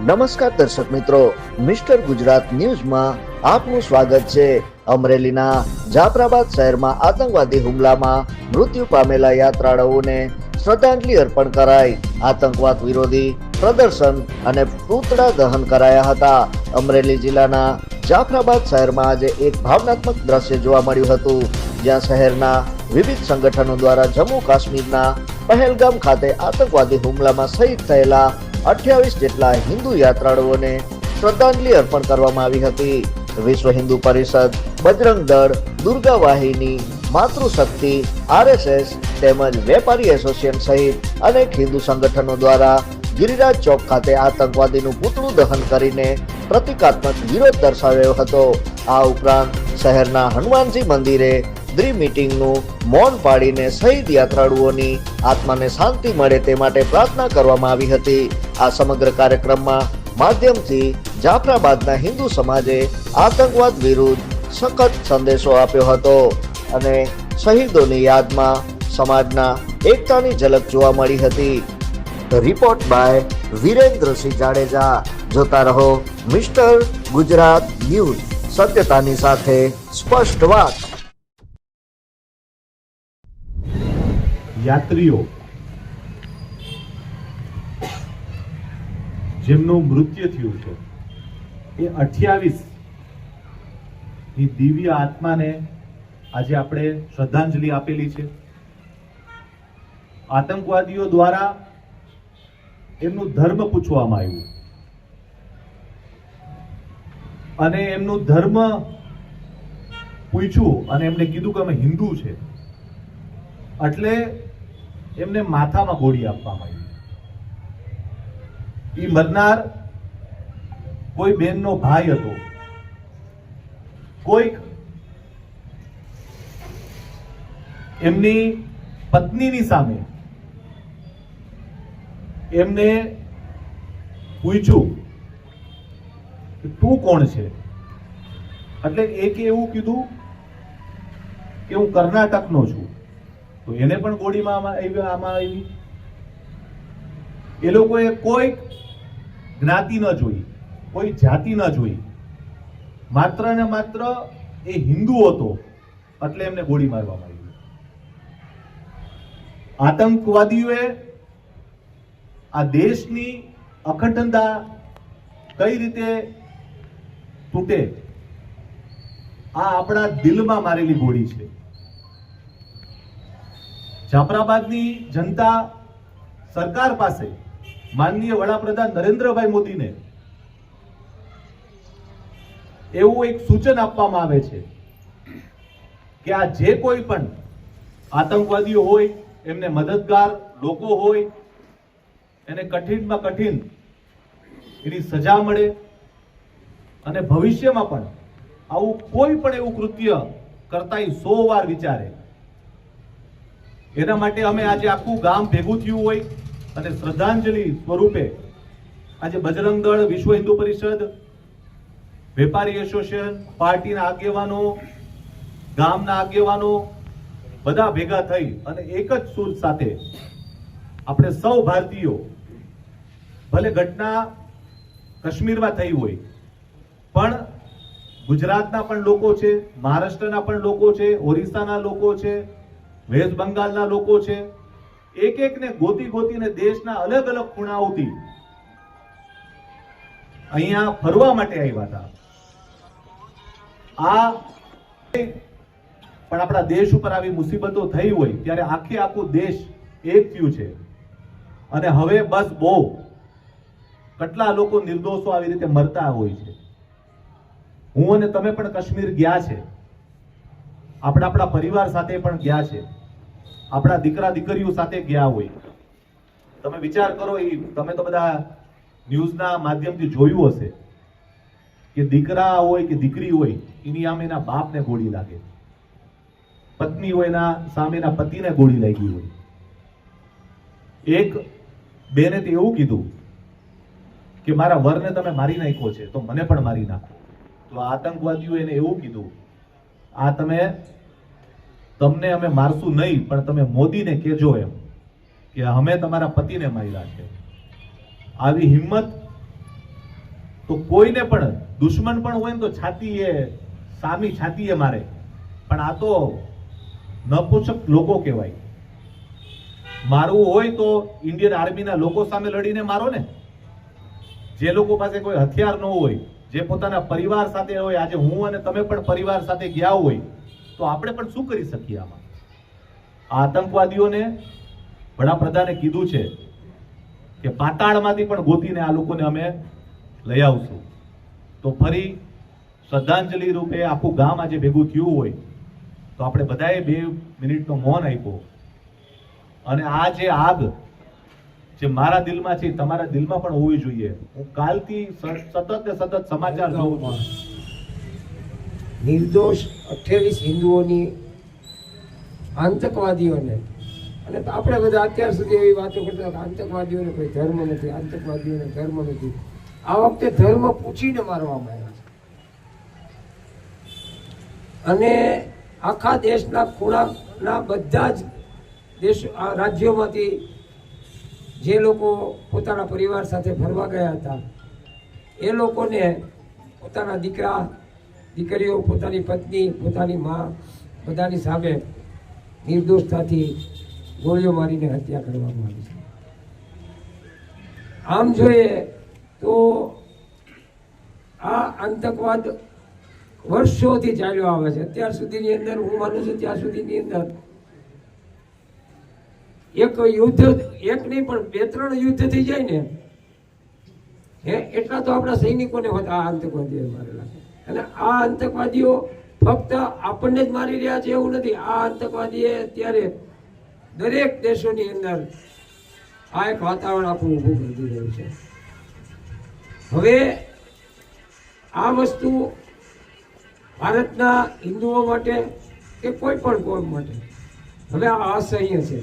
નમસ્કાર દર્શક મિત્રો, મિસ્ટર ગુજરાત ન્યૂઝમાં આપનું સ્વાગત છે. અમરેલીના જાફરાબાદ શહેરમાં આતંકવાદી હુમલામાં મૃત્યુ પામેલા યાત્રાળુઓને શ્રદ્ધાંજલિ અર્પણ કરાઈ. આતંકવાદ વિરોધી પ્રદર્શન અને પૂતળા દહન કરાયા હતા. અમરેલી જિલ્લાના જાફરાબાદ શહેરમાં આજે એક ભાવનાત્મક દ્રશ્ય જોવા મળ્યું હતું. જ્યાં શહેરના વિવિધ સંગઠનો દ્વારા જમ્મુ કાશ્મીરના પહેલગામ ખાતે આતંકવાદી હુમલામાં શહીદ થયેલા અઠ્યાવીસ જેટલા હિન્દુ યાત્રાળુઓને શ્રદ્ધાંજલિ અર્પણ કરવામાં આવી હતી. વિશ્વ હિન્દુ પરિષદ, બજરંગ દળ, દુર્ગા વાહિની, માતૃશક્તિ, આરએસએસ તેમજ વેપારી એસોસિએશન સહિત અનેક હિન્દુ સંગઠનો દ્વારા ગિરિરાજ ચોક ખાતે આતંકવાદીનું પૂતળું દહન કરીને પ્રતિકાત્મક વિરોધ દર્શાવ્યો હતો. આ ઉપરાંત શહેરના હનુમાનજી મંદિરે દ્રી મીટિંગનું મૌન પાડીને શહીદ યાત્રાળુઓની આત્માને શાંતિ મળે તે માટે પ્રાર્થના કરવામાં આવી હતી. આ સમગ્ર કાર્યક્રમમાં માધ્યમથી જાફરાબાદના હિન્દુ સમાજે આતંકવાદ વિરુદ્ધ સખત સંદેશો આપ્યો હતો અને શહીદોની યાદમાં સમાજના એકતાની ઝલક જોવા મળી હતી. Report by Virendrasinh Jadeja. જોતા રહો મિસ્ટર ગુજરાત ન્યૂઝ. સત્યતાની સાથે સ્પષ્ટ વાત. યાત્રીઓ જેમનું મૃત્યુ થયું છે, એ અઠ્યાવીસની દિવ્ય આત્માને આજે આપણે શ્રદ્ધાંજલિ આપેલી છે. આતંકવાદીઓ દ્વારા એમનું ધર્મ પૂછવામાં આવ્યું. અને એમનું ધર્મ પૂછ્યું અને એમને કીધું કે અમે હિન્દુ છે. એટલે એમને માથામાં ગોળી આપવામાં આવી. એ મરનાર કોઈ બેનનો ભાઈ હતો. કોઈક એમની પત્નીની સામે એમને પૂછ્યું કે તું કોણ છે? એટલે એકે એવું કીધું કે હું કર્ણાટકનો છું. તો એને પણ ગોળીમાં આમાં આવી આમાં આવી. એ લોકોએ કોઈ જ્ઞાતિ ન જોઈ, કોઈ જાતિ ન જોઈ. માત્ર ને માત્ર એ હિન્દુ હતો એટલે એમને ગોળી મારવામાં આવી આતંકવાદીઓએ આ દેશની અખંડતા કઈ રીતે તૂટે? આ આપણા દિલમાં મારેલી ગોળી છે. જાફરાબાદની જનતા સરકાર પાસે માનનીય વડાપ્રધાન નરેન્દ્રભાઈ મોદીને એવું એક સૂચન આપવામાં આવે છે કે આ જે કોઈ પણ આતંકવાદીઓ હોય, એમને મદદગાર લોકો હોય, એને કઠિનમાં કઠિન એની સજા મળે અને ભવિષ્યમાં પણ આવું કોઈ પણ એવું કૃત્ય કરતા સો વાર વિચારે. એના માટે અમે આજે આખું ગામ ભેગું થયું હોય. અને શ્રદ્ધાંજલિ સ્વરૂપે આજે બજરંગ દળ વિશ્વ હિન્દુ પરિષદ, વેપારી એસોસિએશન, પાર્ટીના આગેવાનો, ગામના આગેવાનો બધા ભેગા થઈ અને એક જ સુર સાથે આપણે સૌ ભારતીયો ભલે ઘટના કાશ્મીરમાં થઈ હોય, પણ ગુજરાતના પણ લોકો છે, મહારાષ્ટ્રના પણ લોકો છે, ઓરિસ્સાના લોકો છે, વેસ્ટ બંગાળના લોકો છે એક એકને ગોતી ગોતીને દેશના અલગ અલગ ખૂણાઓથી અહીંયા ફરવા માટે આવ્યા હતા. આ પણ આપણા દેશ ઉપર આવી મુસીબતો થઈ હોય ત્યારે આખે આખો દેશ એક થયું છે. અને હવે બસ બહુ કેટલા લોકો નિર્દોષો આવી રીતે મરતા હોય છે. હું અને તમે પણ કાશ્મીર ગયા છે. આપણા આપણા પરિવાર સાથે પણ ગયા છે. આપણા દીકરા દીકરીઓ સાથે ગયા હોય. તમે વિચાર કરો એ, તમે તો બધા ન્યૂઝના માધ્યમથી જોયું હશે કે દીકરા હોય કે દીકરી હોય, એની આમ એના બાપને ગોળી લાગે. પત્ની હોય એના સામેના પતિને ગોળી લાગી હોય. એક બેને તે એવું કીધું કે મારા વરને તમે મારી નાખ્યો છે, તો મને પણ મારી નાખો. તો આતંકવાદીઓ એને એવું કીધું, આ તમે તમને અમે મારશું નહીં, પણ તમે મોદીને કહેજો એમ કે અમે તમારા પતિને માર્યા છે. આવી હિંમત તો કોઈને પણ, દુશ્મન પણ હોય ને તો છાતીએ, સામી છાતીએ મારે. પણ આ તો નપુંસક લોકો કહેવાય. મારવું હોય તો ઇન્ડિયન આર્મીના લોકો સામે લડીને મારો ને. જે લોકો પાસે કોઈ હથિયાર ન હોય, જે પોતાના પરિવાર સાથે હોય, આજે હું અને તમે પણ પરિવાર સાથે ગયા હોય તો આપણે પણ શું કરી શકીએ આમાં? આ આતંકવાદીઓને વડાપ્રધાને કીધું છે કે પાતાળમાંથી પણ ગોતીને આ લોકોને અમે લઈ આવશું. તો ફરી શ્રદ્ધાંજલિ રૂપે આખું ગામ આજે ભેગું થયું હોય, તો આપણે બધાએ બે મિનિટનો મૌન આપ્યો. અને આ જે આગ જે મારા દિલમાં છે તમારા દિલમાં પણ હોવી જોઈએ. હું કાલથી સતત ને સતત સમાચાર જોઉં છું. નિર્દોષ અઠ્યાવીસ હિન્દુઓની આતંકવાદીઓને, અને આપણે બધા અત્યાર સુધી એવી વાતો કરતા આતંકવાદીઓને કોઈ ધર્મ નથી, આતંકવાદીઓને ધર્મ નથી. આ વખતે ધર્મ પૂછીને મારવામાં આવ્યા છે. અને આખા દેશના ખૂણાના બધા જ દેશ રાજ્યોમાંથી જે લોકો પોતાના પરિવાર સાથે ફરવા ગયા હતા, એ લોકોને પોતાના દીકરા દીકરીઓ, પોતાની પત્ની, પોતાની મા, બધાની સામે નિર્દોષતાથી ગોળીઓ મારીને હત્યા કરવામાં આવી છે. આમ જોઈએ તો આ આતંકવાદ વર્ષોથી ચાલ્યો આવે છે. અત્યાર સુધીની અંદર, હું માનું છું ત્યાં સુધીની અંદર, એક યુદ્ધ, એક નહીં, પણ બે ત્રણ યુદ્ધ થઈ જાય ને એટલા તો આપણા સૈનિકોને આ આતંકવાદીઓ મારેલા. છે અને આ આતંકવાદીઓ ફક્ત આપણને જ મારી રહ્યા છે એવું નથી. આ આતંકવાદીએ અત્યારે દરેક દેશોની અંદર આ એક વાતાવરણ આપણું ઊભું કરી રહ્યું છે. હવે આ વસ્તુ ભારતના હિન્દુઓ માટે કે કોઈ પણ કોમ માટે? હવે આ અસહ્ય છે.